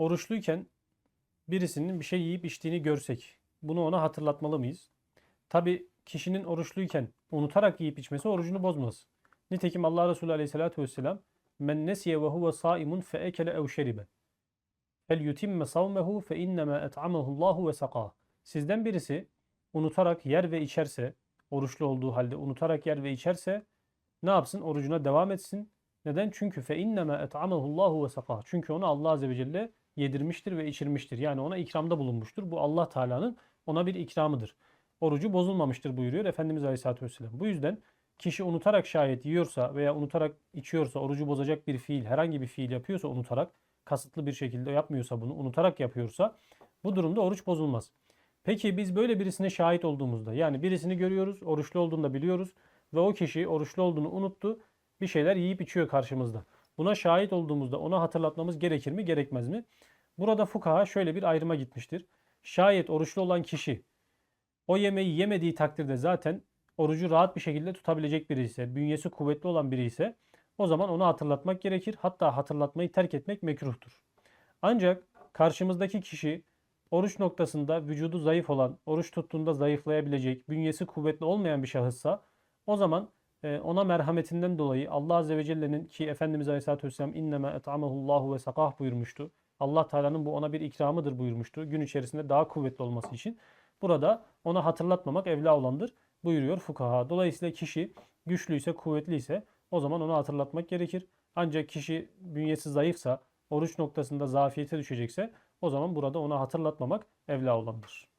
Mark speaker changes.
Speaker 1: oruçluyken birisinin bir şey yiyip içtiğini görsek bunu ona hatırlatmalı mıyız? Tabi kişinin oruçluyken unutarak yiyip içmesi orucunu bozmaz. Nitekim Allah Resulü Aleyhisselatü Vesselam men nesiye ve huve saimun fe ekele ev şeribe fel yutimme savmehu fe innema et'amahu Allahu ve sakah. Sizden birisi unutarak yer ve içerse, oruçlu olduğu halde unutarak yer ve içerse ne yapsın? Orucuna devam etsin. Neden? Çünkü fe innema et'amahu Allahu ve sakah. Çünkü onu Allah azze ve celle yedirmiştir ve içirmiştir. Yani ona ikramda bulunmuştur. Bu Allah Teala'nın ona bir ikramıdır. Orucu bozulmamıştır buyuruyor Efendimiz Aleyhisselatü Vesselam. Bu yüzden kişi unutarak şayet yiyorsa veya unutarak içiyorsa, orucu bozacak bir fiil, herhangi bir fiil yapıyorsa unutarak, kasıtlı bir şekilde yapmıyorsa bunu, unutarak yapıyorsa bu durumda oruç bozulmaz. Peki biz böyle birisine şahit olduğumuzda, yani birisini görüyoruz, oruçlu olduğunu da biliyoruz ve o kişi oruçlu olduğunu unuttu, bir şeyler yiyip içiyor karşımızda. Buna şahit olduğumuzda ona hatırlatmamız gerekir mi, gerekmez mi? Burada fukaha şöyle bir ayrıma gitmiştir. Şayet oruçlu olan kişi o yemeği yemediği takdirde zaten orucu rahat bir şekilde tutabilecek biri ise, bünyesi kuvvetli olan biri ise o zaman onu hatırlatmak gerekir. Hatta hatırlatmayı terk etmek mekruhtur. Ancak karşımızdaki kişi oruç noktasında vücudu zayıf olan, oruç tuttuğunda zayıflayabilecek, bünyesi kuvvetli olmayan bir şahıssa o zaman ona merhametinden dolayı Allah Azze ve Celle'nin ki Efendimiz Aleyhisselatü Vesselam inneme et'amehullahu ve sakah buyurmuştu. Allah Teala'nın bu ona bir ikramıdır buyurmuştu. Gün içerisinde daha kuvvetli olması için. Burada ona hatırlatmamak evla olandır buyuruyor fukaha. Dolayısıyla kişi güçlüyse, kuvvetliyse o zaman onu hatırlatmak gerekir. Ancak kişi bünyesi zayıfsa, oruç noktasında zafiyete düşecekse o zaman burada ona hatırlatmamak evla olandır.